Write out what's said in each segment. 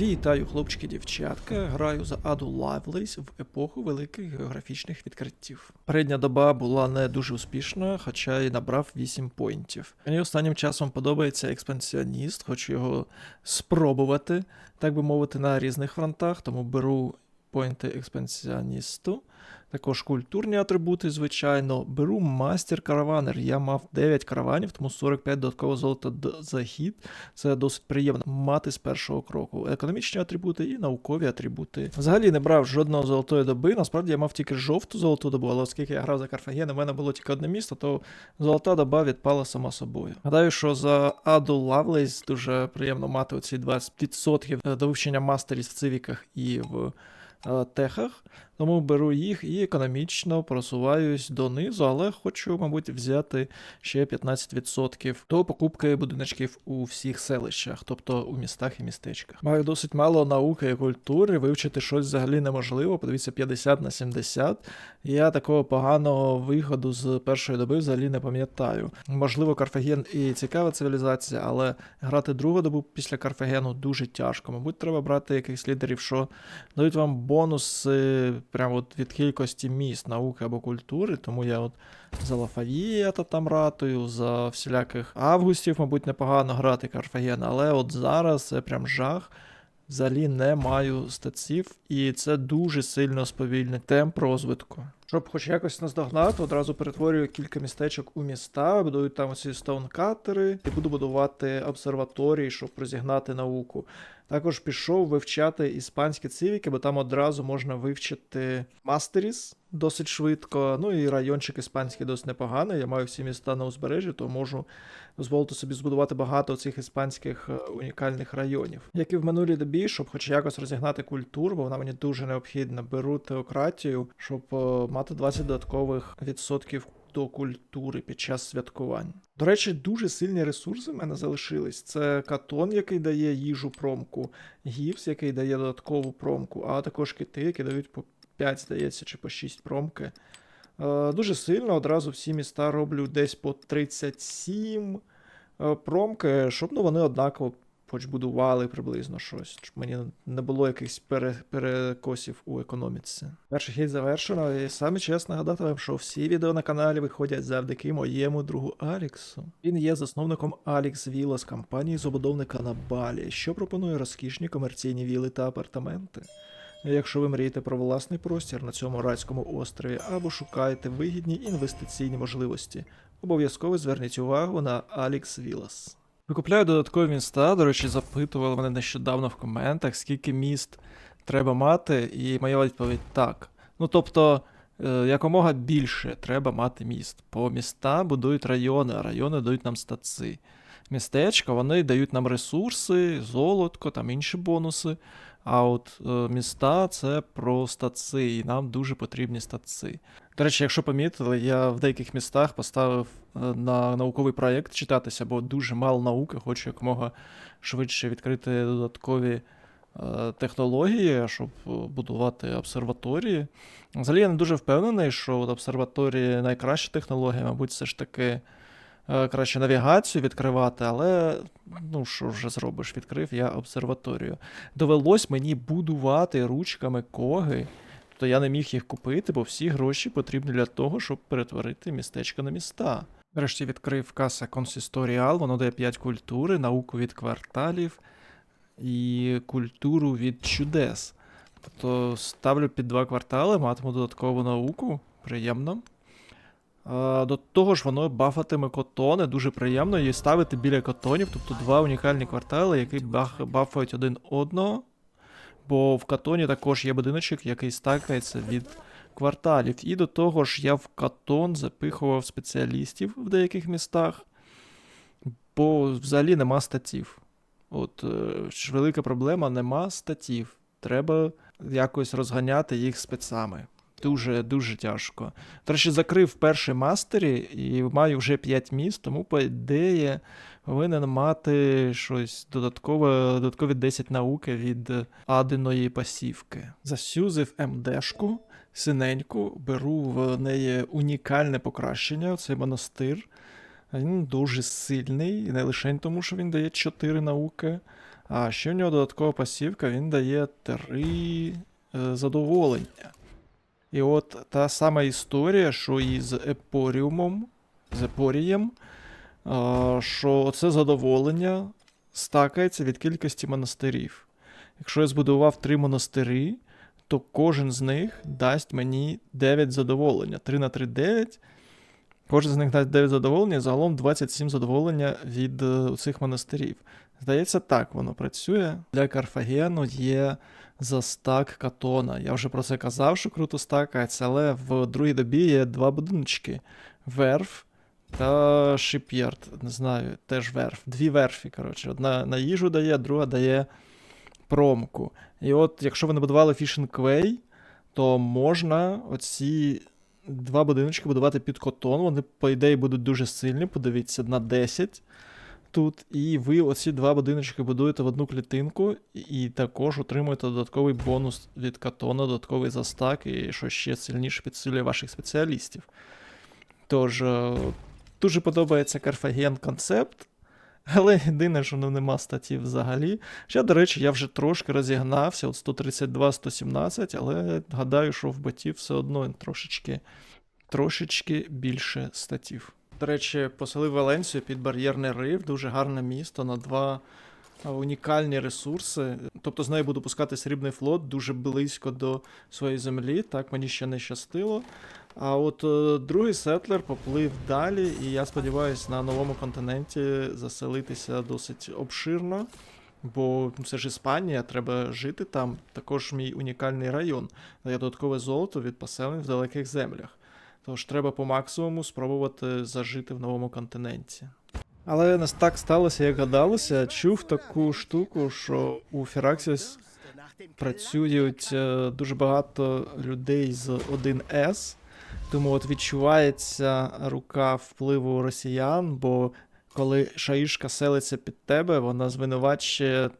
Вітаю, хлопчики, дівчатка. Граю за Аду Лавлейс в епоху великих географічних відкриттів. Передня доба була не дуже успішна, хоча й набрав 8 поінтів. Мені останнім часом подобається експансіоніст, хочу його спробувати, так би мовити, на різних фронтах, тому беру поінти експансіоністу. Також культурні атрибути, звичайно. Беру мастер караванер. Я мав 9 караванів, тому 45 додаткового золота за хід. Це досить приємно мати з першого кроку. Економічні атрибути і наукові атрибути. Взагалі не брав жодного золотої доби. Насправді я мав тільки жовту золоту добу, але оскільки я грав за Карфаген, у мене було тільки одне місто, то золота доба відпала сама собою. Гадаю, що за Аду Лавлейс дуже приємно мати оці 20% до вивчення мастерів в цивіках і в е, техах. Тому беру їх і економічно просуваюсь донизу, але хочу, мабуть, взяти ще 15% до покупки будиночків у всіх селищах, тобто у містах і містечках. Маю досить мало науки і культури, вивчити щось взагалі неможливо. Подивіться, 50 на 70. Я такого поганого виходу з першої доби взагалі не пам'ятаю. Можливо, Карфаген і цікава цивілізація, але грати другу добу після Карфагену дуже тяжко. Мабуть, треба брати якихось лідерів, що дають вам бонуси прямо от від кількості міст, науки або культури. Тому я от за Лафаєта там ратую, за всіляких августів, мабуть, непогано грати Карфаген, але от зараз це прям жах. Взагалі не маю статців, і це дуже сильно сповільнить темп розвитку. Щоб хоч якось наздогнати, одразу перетворюю кілька містечок у міста, будую там оці стоункатери і буду будувати обсерваторії, щоб розігнати науку. Також пішов вивчати іспанські цивіки, бо там одразу можна вивчити мастеріс досить швидко. Ну і райончик іспанський досить непоганий. Я маю всі міста на узбережжі, то можу дозволити собі збудувати багато цих іспанських е, унікальних районів. Як і в минулій добі, щоб хоч якось розігнати культуру, бо вона мені дуже необхідна. Беру теократію, щоб е, мати 20 додаткових відсотків до культури під час святкувань. До речі, дуже сильні ресурси в мене залишились. Це катон, який дає їжу промку, гіпс, який дає додаткову промку, а також кити, які дають по 5, здається, чи по 6 промки. Е, Дуже сильно одразу всі міста роблю десь по 37 е, промки, щоб ну, вони однаково хоч будували приблизно щось, щоб мені не було якихось пере, перекосів у економіці. Перший хід завершено, і саме чесно нагадати вам, що всі відео на каналі виходять завдяки моєму другу Аліксу. Він є засновником Алікс Віла з компанії забудовника на Балі, що пропонує розкішні комерційні віли та апартаменти. Якщо ви мрієте про власний простір на цьому райському острові або шукаєте вигідні інвестиційні можливості, обов'язково зверніть увагу на Алікс Вілас. Викупляю додаткові міста. До речі, запитували мене нещодавно в коментах, скільки міст треба мати, і моя відповідь так. Ну тобто, е, якомога більше треба мати міст. По міста будують райони, а райони дають нам стаци. Містечка вони дають нам ресурси, золотко, там інші бонуси. А от е, міста це про стаци, і нам дуже потрібні стаци. До речі, якщо помітили, я в деяких містах поставив е, на науковий проєкт читатися, бо дуже мало науки, хочу якомога швидше відкрити додаткові е, технології, щоб е, будувати обсерваторії. Взагалі я не дуже впевнений, що от обсерваторії найкраща технологія, мабуть, все ж таки краще навігацію відкривати, але ну що вже зробиш, відкрив я обсерваторію. Довелось мені будувати ручками коги. То я не міг їх купити, бо всі гроші потрібні для того, щоб перетворити містечко на міста. Нарешті відкрив каса Консісторіал, воно дає 5 культури, науку від кварталів і культуру від чудес. Тобто ставлю під два квартали, матиму додаткову науку. Приємно. До того ж, воно бафатиме котони, дуже приємно її ставити біля котонів, тобто два унікальні квартали, які бафають один одного. Бо в катоні також є будиночок, який стакається від кварталів. І до того ж, я в катон запихував спеціалістів в деяких містах, бо взагалі нема статів. От е, ж велика проблема, нема статів. Треба якось розганяти їх спецами. Дуже дуже тяжко. До речі, закрив перший мастері і маю вже 5 міст, тому, по ідеї, повинен мати щось додаткове, додаткові 10 науки від аденої пасівки. Засюзив МДшку, синеньку, беру в неї унікальне покращення, цей монастир. Він дуже сильний, не лише тому, що він дає 4 науки, А ще в нього додаткова пасівка, він дає три е, задоволення. І от та сама історія, що і з Епоріумом, з Епорієм, що це задоволення стакається від кількості монастирів. Якщо я збудував три монастири, то кожен з них дасть мені 9 задоволення. 3 на 3 9. Кожен з них дасть 9 задоволення, загалом 27 задоволення від е, цих монастирів. Здається, так воно працює. Для Карфагену є застак катона. Я вже про це казав, що круто стакається, але в другій добі є два будиночки: верф та шип'ярд. Не знаю, теж верф. Дві верфі, коротше. Одна на їжу дає, друга дає промку. І от, якщо ви не будували Fishing Quay, то можна оці два будиночки будувати під котон. Вони, по ідеї, будуть дуже сильні. Подивіться, на 10 тут. І ви оці два будиночки будуєте в одну клітинку, і також отримуєте додатковий бонус від катона, додатковий застак, і що ще сильніше підсилює ваших спеціалістів. Тож, е, дуже подобається Карфаген концепт. Але єдине, що нема статів взагалі. Ще, до речі, я вже трошки розігнався, от 132-117, але гадаю, що в ботів все одно трошечки, трошечки більше статів. До речі, поселив Валенсію під бар'єрний риф, дуже гарне місто на два унікальні ресурси. Тобто з нею буду пускати срібний флот дуже близько до своєї землі. Так мені ще не щастило. А от е, другий сетлер поплив далі, і я сподіваюся на новому континенті заселитися досить обширно. Бо це ж Іспанія, треба жити там. Також мій унікальний район. Дає додаткове золото від поселень в далеких землях. Тож треба по максимуму спробувати зажити в новому континенті. Але не так сталося, як гадалося. Чув таку штуку, що у Фераксіс працюють е, дуже багато людей з 1С. Тому от відчувається рука впливу росіян, бо коли шаїшка селиться під тебе, вона звинувачує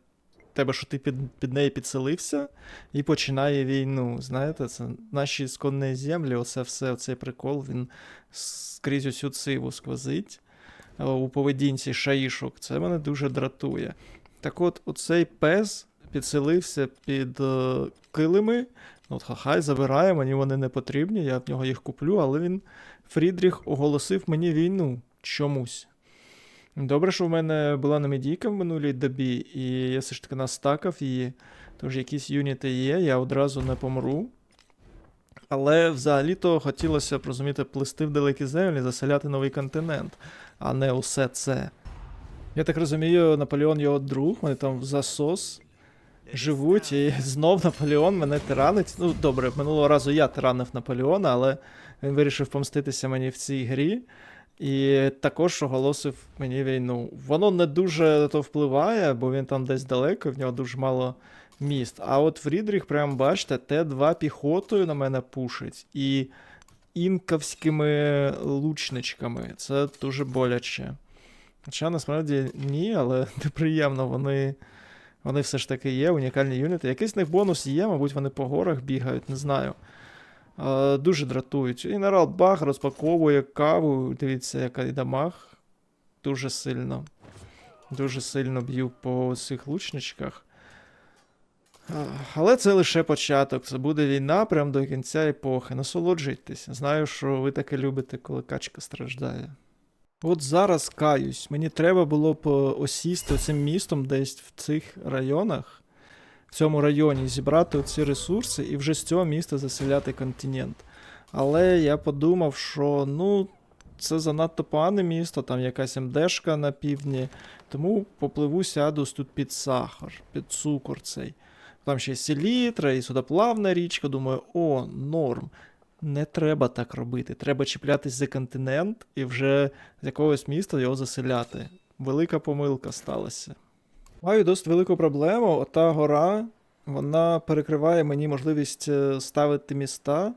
тебе, що ти під, під неї підселився, і починає війну. Знаєте, це наші ісконні землі, оце все, оцей прикол, він скрізь усю циву сквозить е, у поведінці шаїшок. Це мене дуже дратує. Так от, оцей пес підселився під е, килими. Ну, От хай забирає, мені вони не потрібні, я в нього їх куплю, але він Фрідріх оголосив мені війну чомусь. Добре, що в мене була намедійка в минулій добі, і я все ж таки настакав її. Тож якісь юніти є, я одразу не помру. Але взагалі-то хотілося б розуміти, плисти в далекі землі, заселяти новий континент, а не усе це. Я так розумію, Наполеон його друг, вони там в засос живуть, і знов Наполеон мене тиранить. Ну, добре, минулого разу я тиранив Наполеона, але він вирішив помститися мені в цій грі. І також оголосив мені війну. Воно не дуже то впливає, бо він там десь далеко, в нього дуже мало міст. А от Фрідріх, прям бачите, Т2 піхотою на мене пушить. І інкавськими лучничками. Це дуже боляче. Хоча насправді ні, але неприємно, вони. Вони все ж таки є, унікальні юніти. Якийсь з них бонус є, мабуть, вони по горах бігають, не знаю. Дуже дратують. Генерал Бах розпаковує каву. Дивіться, яка і дамаг. Дуже сильно. Дуже сильно б'ю по цих лучничках. Але це лише початок. Це буде війна прямо до кінця епохи. Насолоджуйтесь. Знаю, що ви таке любите, коли качка страждає. От зараз каюсь. Мені треба було б е, осісти цим містом десь в цих районах, в цьому районі зібрати ці ресурси і вже з цього міста заселяти континент. Але я подумав, що ну, це занадто погане місто, там якась МДшка на півдні, тому попливу сяду тут під сахар, під цукор цей. Там ще селітра і судоплавна річка. Думаю, о, норм. Не треба так робити. Треба чіплятись за континент і вже з якогось міста його заселяти. Велика помилка сталася. Маю досить велику проблему. Ота гора, вона перекриває мені можливість е, ставити міста.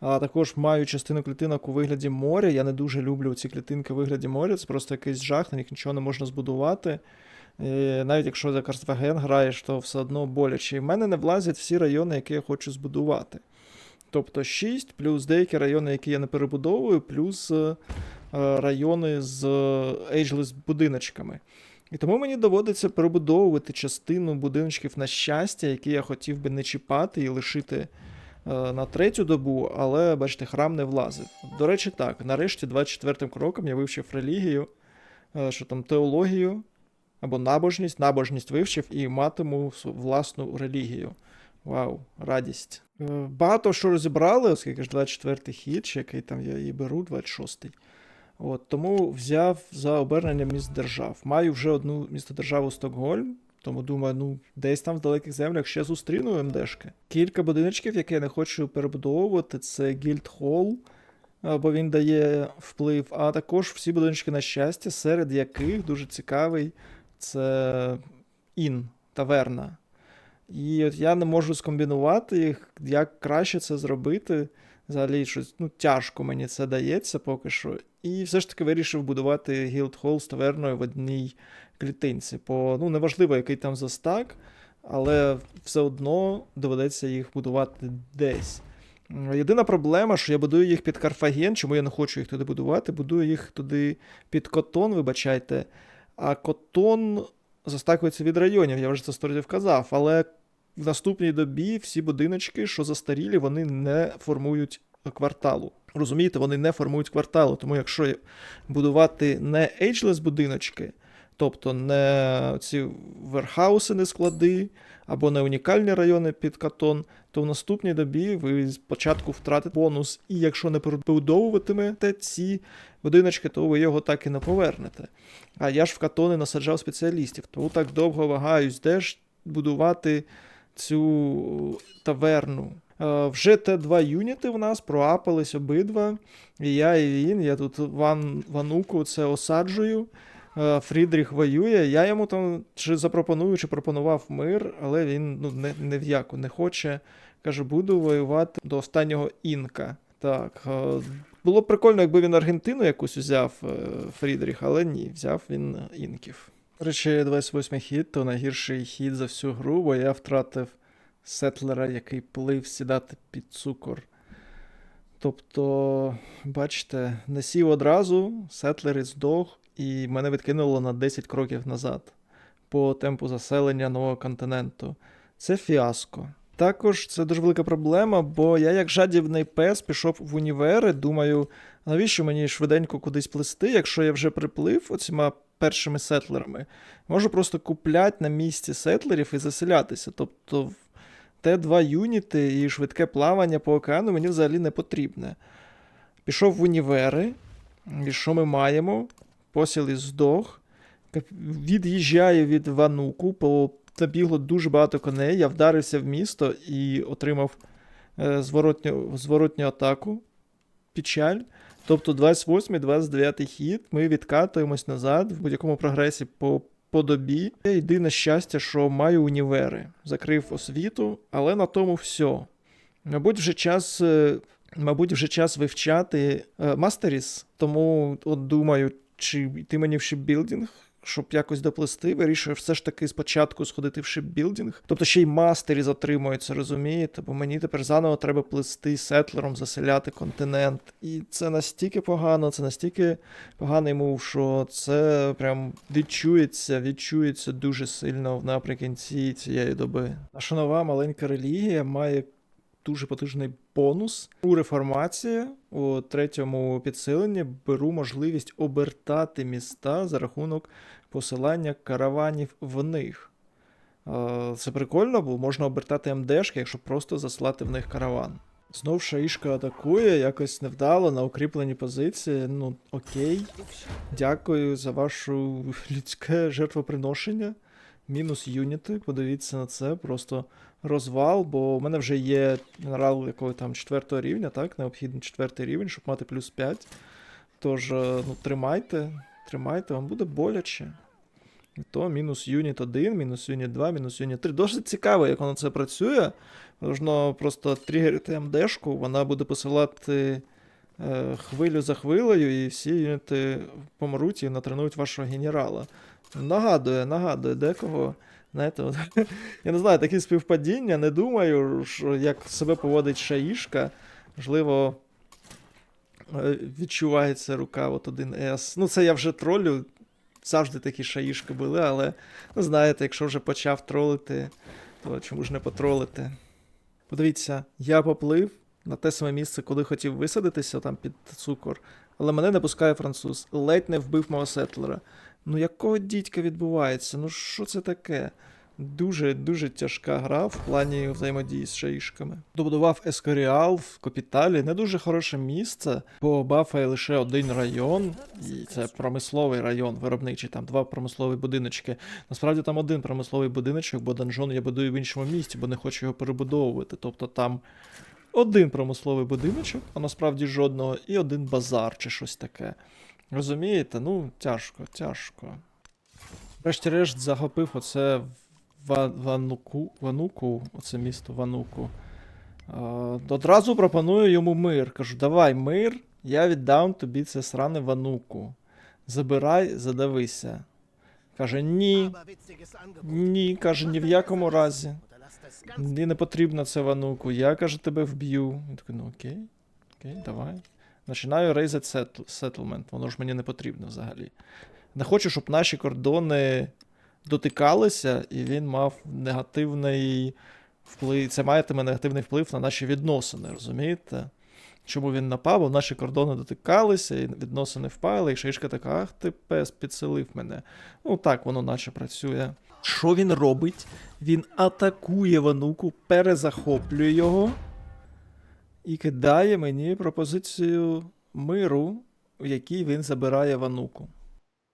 А також маю частину клітинок у вигляді моря. Я не дуже люблю ці клітинки у вигляді моря. Це просто якийсь жах, на них нічого не можна збудувати. І навіть якщо за Карстаген граєш, то все одно боляче. І в мене не влазять всі райони, які я хочу збудувати. Тобто 6, плюс деякі райони, які я не перебудовую, плюс е, райони з ageless будиночками. І тому мені доводиться перебудовувати частину будиночків на щастя, які я хотів би не чіпати і лишити е, на третю добу, але бачите, храм не влазив. До речі, так, нарешті 24-м кроком я вивчив релігію, е, що там теологію або набожність, набожність вивчив і матиму власну релігію. Вау, радість. Е, Багато що розібрали, оскільки ж 24-й хід, чи який там я її беру, 26-й. От, тому взяв за обернення міст держав. Маю вже одну містодержаву Стокгольм, тому думаю, ну десь там в далеких землях ще зустріну МДшки. Кілька будиночків, які я не хочу перебудовувати, це Гільдхол, бо він дає вплив, а також всі будиночки на щастя, серед яких дуже цікавий це Ін, таверна. І от я не можу скомбінувати їх, як краще це зробити. Взагалі, щось ну, тяжко мені це дається поки що. І все ж таки вирішив будувати гілдхол з таверною в одній клітинці. Бо ну, неважливо, який там застак, але все одно доведеться їх будувати десь. Єдина проблема, що я будую їх під Карфаген, чому я не хочу їх туди будувати, будую їх туди під котон, вибачайте. А котон застакується від районів, я вже це сто разів казав, але в наступній добі всі будиночки, що застарілі, вони не формують кварталу. Розумієте, вони не формують кварталу. Тому якщо будувати не ageless будиночки, тобто не ці верхауси, не склади, або не унікальні райони під катон, то в наступній добі ви спочатку втратите бонус, і якщо не перебудовуватимете ці будиночки, то ви його так і не повернете. А я ж в катони насаджав спеціалістів, тому так довго вагаюсь, де ж будувати цю таверну. Е, Вже Т2 юніти в нас проапались обидва. І я, і він. Я тут ван, вануку це осаджую. Е, Фрідріх воює. Я йому там чи запропоную, чи пропонував мир, але він ну, не, не в яку не хоче. Каже, буду воювати до останнього інка. Так. е, Було б прикольно, якби він Аргентину якусь взяв Фрідріх, але ні, взяв він інків. До речі, 28 хід то найгірший хід за всю гру, бо я втратив сетлера, який плив сідати під цукор. Тобто, бачите, не сів одразу, сетлер і здох, і мене відкинуло на 10 кроків назад по темпу заселення нового континенту. Це фіаско. Також це дуже велика проблема, бо я, як жадібний пес, пішов в універи. Думаю, навіщо мені швиденько кудись плисти, якщо я вже приплив оціма першими сетлерами. Можу просто купляти на місці сетлерів і заселятися. Тобто в Т2 юніти і швидке плавання по океану мені взагалі не потрібне. Пішов в універи, і що ми маємо? Посіл і здох. Від'їжджаю від Вануку, по забігло дуже багато коней. Я вдарився в місто і отримав е, зворотню, зворотню атаку. Печаль. Тобто 28-29 хід, ми відкатуємось назад в будь-якому прогресі по, по добі. Єдине щастя, що маю універи. Закрив освіту, але на тому все. Мабуть, вже час. е, Мабуть, вже час вивчати е, мастеріс, тому от думаю, чи йти мені в шипбілдинг, щоб якось доплести, вирішую все ж таки спочатку сходити в шипбілдинг. Тобто ще й мастеріс отримуються, розумієте? Бо мені тепер заново треба плести сетлером, заселяти континент. І це настільки погано, це настільки поганий мув, що це прям відчується, відчується дуже сильно наприкінці цієї доби. Наша нова маленька релігія має дуже потужний бонус. У реформації у третьому підсиленні беру можливість обертати міста за рахунок посилання караванів в них. Е, Це прикольно, бо можна обертати МДшки, якщо просто заслати в них караван. Знов шаїшка атакує, якось невдало на укріплені позиції. Ну, окей. Дякую за вашу людське жертвоприношення. Мінус юніти, подивіться на це, просто розвал, бо у мене вже є генерал якого там четвертого рівня, так? Необхідний четвертий рівень, щоб мати плюс 5. Тож, е, ну, тримайте, тримайте, вам буде боляче. І то мінус юніт 1, мінус юніт 2, мінус юніт 3. Досить цікаво, як воно це працює. Можна просто тригерити МДшку, вона буде посилати е, хвилю за хвилею, і всі юніти помруть і натренують вашого генерала. Нагадує, нагадує, декого. Знаєте, от, я не знаю, такі співпадіння, не думаю, що як себе поводить Шаїшка. Можливо, е, відчувається рука от 1С. Ну, це я вже тролю. завжди такі шаїшки були, але ну, знаєте, якщо вже почав тролити, то чому ж не потролити? Подивіться, я поплив на те саме місце, коли хотів висадитися там під цукор, але мене не пускає француз. Ледь не вбив мого сетлера. Ну якого дідька відбувається? Ну що це таке? Дуже дуже тяжка гра в плані взаємодії з шаїшками. Добудував Ескоріал в Капіталі, не дуже хороше місце. По Бафа є лише один район, і це промисловий район, виробничий, там два промислові будиночки. Насправді там один промисловий будиночок, бо данжон я будую в іншому місті, бо не хочу його перебудовувати. Тобто там один промисловий будиночок, а насправді жодного, і один базар чи щось таке. Розумієте? Ну, тяжко, тяжко. Врешті-решт захопив оце Вануку, Вануку, оце місто Вануку. Одразу пропоную йому мир. Кажу, давай мир, я віддам тобі це сране Вануку. Забирай, задавися. Каже, ні, ні, каже, ні в якому разі. Мені не потрібно це Вануку. Я, каже, тебе вб'ю. Він такий, ну окей, окей, давай. Починаю рейзати settlement, воно ж мені не потрібно взагалі. Не хочу, щоб наші кордони дотикалися, і він мав негативний вплив. Це матиме негативний вплив на наші відносини, розумієте? Чому він напав, бо наші кордони дотикалися, і відносини впали, і шишка така, ах ти пес, підселив мене. Ну так воно наче працює. Що він робить? Він атакує Вануку, перезахоплює його і кидає мені пропозицію миру, в якій він забирає Вануку.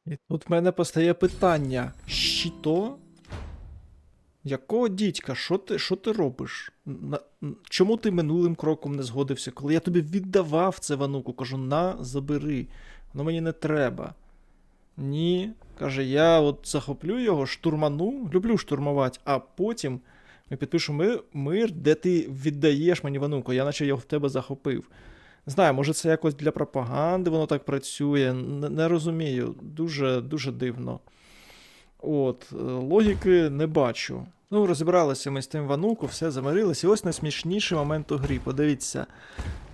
І тут в мене постає питання: щито? Якого дідька, що ти, що ти робиш? На, чому ти минулим кроком не згодився? Коли я тобі віддавав це Вануку, кажу, на, забери, воно мені не треба. Ні, каже, я от захоплю його, штурману, люблю штурмувати, а потім ми підпишемо мир, де ти віддаєш мені Вануку, я наче його в тебе захопив. Знаю, може це якось для пропаганди воно так працює. Не, не розумію. Дуже, дуже дивно. От, е, логіки не бачу. Ну, розібралися ми з тим Вануку, все замирилися. І ось найсмішніший момент у грі. Подивіться.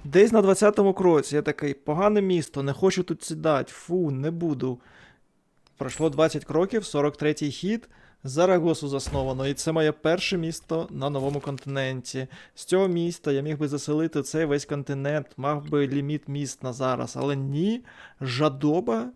Десь на 20-му кроці я такий, погане місто, не хочу тут сідати, фу, не буду. Пройшло 20 кроків, 43-й хід. Зарагосу засновано, і це моє перше місто на новому континенті. З цього міста я міг би заселити цей весь континент, мав би ліміт міст на зараз, але ні, жадоба.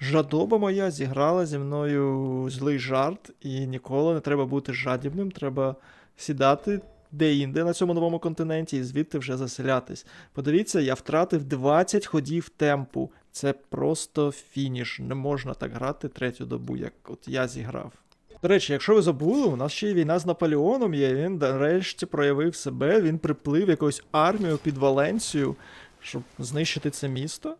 Жадоба моя зіграла зі мною злий жарт, і ніколи не треба бути жадібним, треба сідати де-інде на цьому новому континенті і звідти вже заселятись. Подивіться, я втратив 20 ходів темпу. Це просто фініш. Не можна так грати третю добу, як от я зіграв. До речі, якщо ви забули, у нас ще й війна з Наполеоном є. Він нарешті проявив себе, він приплив якусь армію під Валенцію, щоб знищити це місто.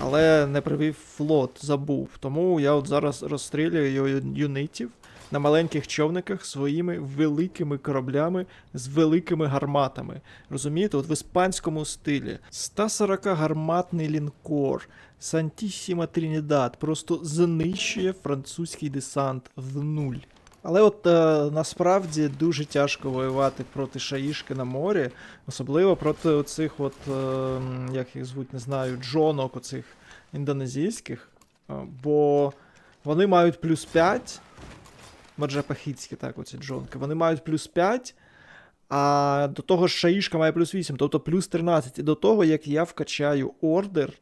Але не привів флот, забув. Тому я от зараз розстрілюю юнитів на маленьких човниках своїми великими кораблями з великими гарматами. Розумієте, от в іспанському стилі 140 гарматний лінкор Сантісіма Трінідад просто знищує французький десант в нуль. Але от е, насправді дуже тяжко воювати проти шаїшки на морі, особливо проти оцих, от, е, як їх звуть, не знаю, джонок оцих індонезійських, е, бо вони мають плюс 5, маджапахітські, так, оці джонки, вони мають плюс 5, а до того ж шаїшка має плюс 8, тобто плюс 13. І до того, як я вкачаю ордер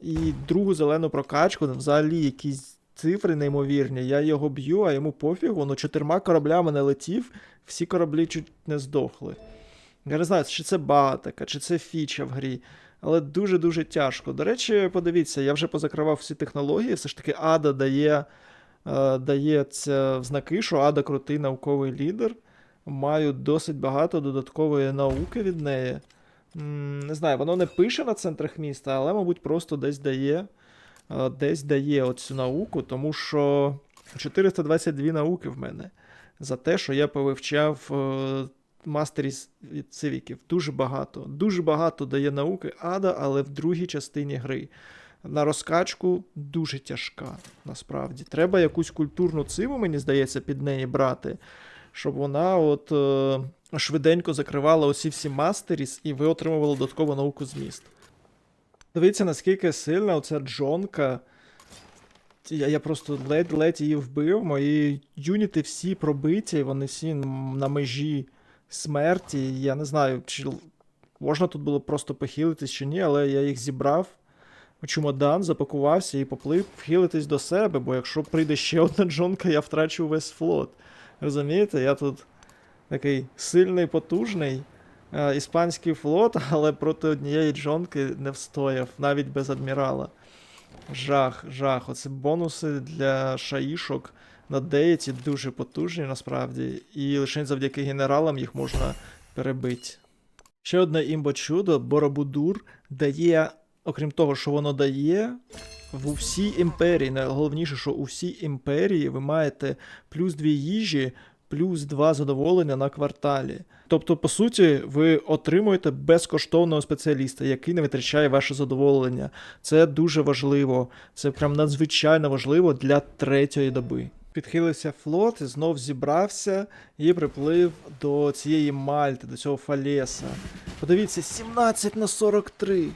і другу зелену прокачку, взагалі якісь цифри неймовірні, я його б'ю, а йому пофігу, ну чотирма кораблями не летів, всі кораблі чуть не здохли. Я не знаю, чи це багатика, чи це фіча в грі, але дуже-дуже тяжко. До речі, подивіться, я вже позакривав всі технології, все ж таки Ада дає, е, дає це в знаки, що Ада крутий науковий лідер. Маю досить багато додаткової науки від неї. Не знаю, воно не пише на центрах міста, але, мабуть, просто десь дає, е, десь дає оцю науку, тому що 422 науки в мене за те, що я повивчав е, мастерів від цивіків. Дуже багато. Дуже багато дає науки ада, але в другій частині гри. На розкачку дуже тяжка, насправді. Треба якусь культурну циву, мені здається, під неї брати, щоб вона от е, швиденько закривала усі всі мастеріс, і ви отримували додаткову науку з міст. Дивіться, наскільки сильна оця джонка я, я просто ледь-ледь її вбив. Мої юніти всі пробиті, вони всі на межі смерті. Я не знаю, чи можна тут було просто похилитись чи ні, але я їх зібрав у чемодан, запакувався і поплив хилитись до себе, бо якщо прийде ще одна джонка, я втрачу весь флот. Розумієте, я тут такий сильний, потужний е, іспанський флот, але проти однієї джонки не встояв, навіть без адмірала. Жах, жах. Оце бонуси для шаїшок на деяті дуже потужні насправді, і лише завдяки генералам їх можна перебити. Ще одне імбо чудо, Боробудур дає, окрім того, що воно дає, в усій імперії, найголовніше, що у всій імперії ви маєте плюс дві їжі, плюс два задоволення на кварталі. Тобто, по суті, ви отримуєте безкоштовного спеціаліста, який не витрачає ваше задоволення. Це дуже важливо, це прям надзвичайно важливо для третьої доби. Підхилився флот і знов зібрався і приплив до цієї Мальти, до цього Фалеса. Подивіться, 17 на 43.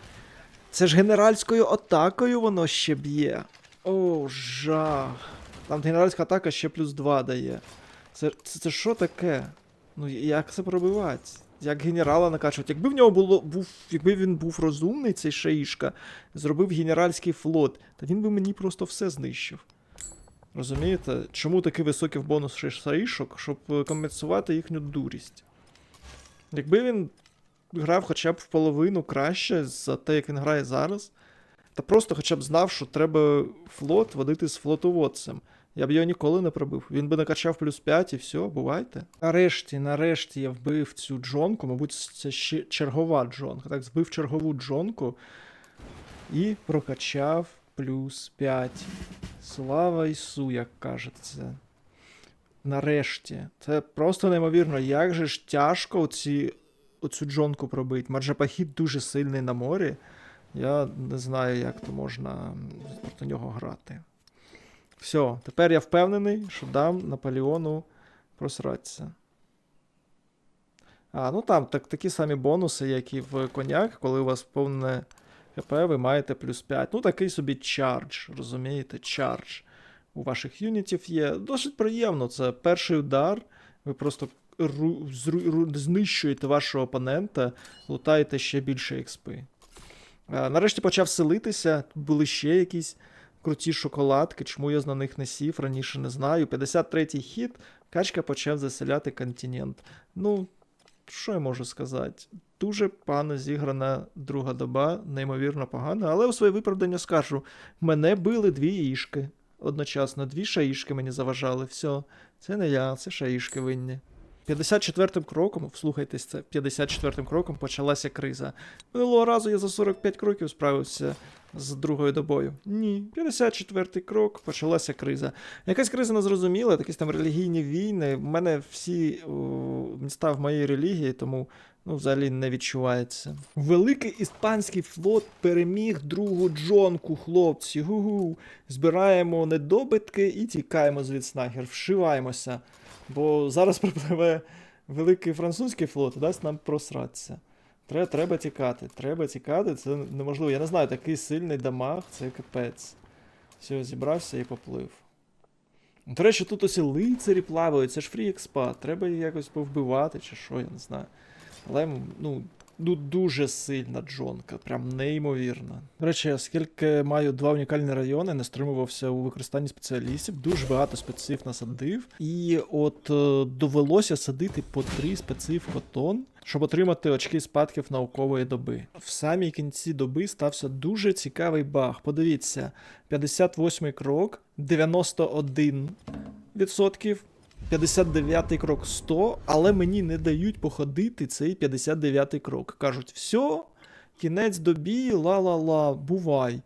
Це ж генеральською атакою воно ще б'є. О, жах. Там генеральська атака ще плюс 2 дає. Це, це, що таке? Ну як це пробивати? Як генерала накачувати? Якби в нього було був, якби він був розумний, цей шаїшка, зробив генеральський флот, то він би мені просто все знищив. Розумієте, чому такий високий бонус шаїшок, щоб компенсувати їхню дурість? Якби він грав хоча б в половину краще за те, як він грає зараз, та просто хоча б знав, що треба флот водити з флотоводцем. Я б його ніколи не пробив. Він би накачав плюс 5 і все, бувайте. Нарешті, нарешті я вбив цю джонку, мабуть, це ще чергова джонка. Так, збив чергову джонку і прокачав плюс 5. Слава Ісу, як кажеться. Нарешті. Це просто неймовірно. Як же ж тяжко оці, оцю джонку пробити. Марджапахіт дуже сильний на морі. Я не знаю, як то можна проти нього грати. Все, тепер я впевнений, що дам Наполеону просратися. А, ну там так, такі самі бонуси, як і в коняк, коли у вас повне ХП, ви маєте плюс 5. Ну, такий собі чардж, розумієте? Чардж. У ваших юнітів є. Досить приємно. Це перший удар. Ви просто ру, зру, ру, знищуєте вашого опонента, лутаєте ще більше експи. Нарешті почав селитися. Тут були ще якісь круті шоколадки. Чому я на них не сів, раніше не знаю. 53-й хід. Качка почав заселяти континент. Ну, що я можу сказати? Дуже погано зіграна друга доба, неймовірно погана, але у своє виправдання скажу: мене били дві ішки. Одночасно, дві шаїшки мені заважали. Все, це не я, це шаїшки винні. 54-м кроком, вслухайтесь це, 54-м кроком почалася криза. Минулого разу я за 45 кроків справився з другою добою. Ні, 54-й крок, почалася криза. Якась криза незрозуміла, якісь там релігійні війни. У мене всі о, міста в моїй релігії, тому ну, взагалі не відчувається. Великий іспанський флот переміг другу джонку, хлопці. Гу-гу. Збираємо недобитки і тікаємо звід снагер, вшиваємося. Бо зараз припливе великий французький флот і дасть нам просратися. Треба, треба тікати, треба тікати, це неможливо. Я не знаю, такий сильний дамаг, це капець. Все, зібрався і поплив. До речі, тут ось лицарі плавають, це ж фрі експа, треба їх якось повбивати чи що, я не знаю. Але ну, ну дуже сильна джонка, прям неймовірна. До речі, оскільки маю два унікальні райони, не стримувався у використанні спеціалістів, дуже багато спеців насадив. І от е, довелося садити по три специ котон, щоб отримати очки спадків наукової доби. В самій кінці доби стався дуже цікавий баг. Подивіться, 58 крок, 91 відсотків. 59 крок 100, але мені не дають походити цей 59-й крок. Кажуть, все, кінець добі, ла-ла-ла, бувай.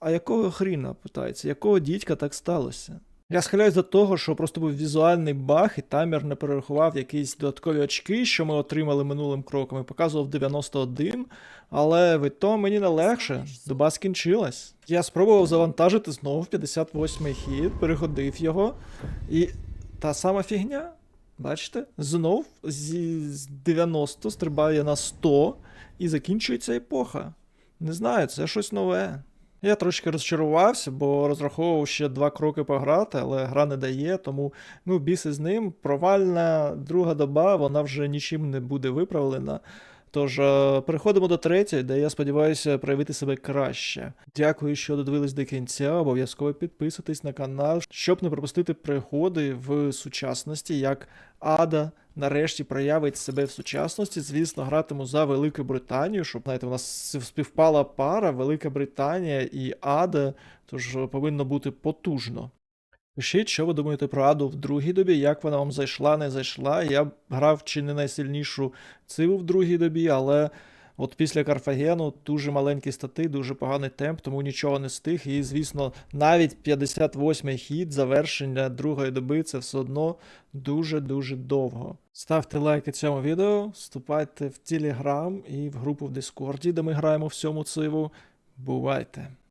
А якого хріна, питається, якого дідька так сталося? Я схиляюсь до того, що просто був візуальний баг, і таймер не перерахував якісь додаткові очки, що ми отримали минулим кроком, і показував 91, але від того мені не легше, доба скінчилась. Я спробував завантажити знову 58-й хід, переходив його, і та сама фігня. Бачите? Знов з 90 стрибає на 100 і закінчується епоха. Не знаю, це щось нове. Я трошки розчарувався, бо розраховував ще два кроки пограти, але гра не дає, тому ну, біси з ним. Провальна друга доба, вона вже нічим не буде виправлена. Тож е, переходимо до третьої, де я сподіваюся проявити себе краще. Дякую, що додивились до кінця. Обов'язково підписуйтесь на канал, щоб не пропустити пригоди в сучасності, як Ада нарешті проявить себе в сучасності. Звісно, гратиму за Велику Британію, щоб знаєте, у нас співпала пара Велика Британія і Ада, тож повинно бути потужно. Пишіть, що ви думаєте про Аду в другій добі, як вона вам зайшла, не зайшла. Я грав чи не найсильнішу циву в другій добі, але от після Карфагену дуже маленькі стати, дуже поганий темп, тому нічого не стиг. І, звісно, навіть 58-й хід завершення другої доби це все одно дуже-дуже довго. Ставте лайки цьому відео, вступайте в Телеграм і в групу в Дискорді, де ми граємо всьому циву. Бувайте!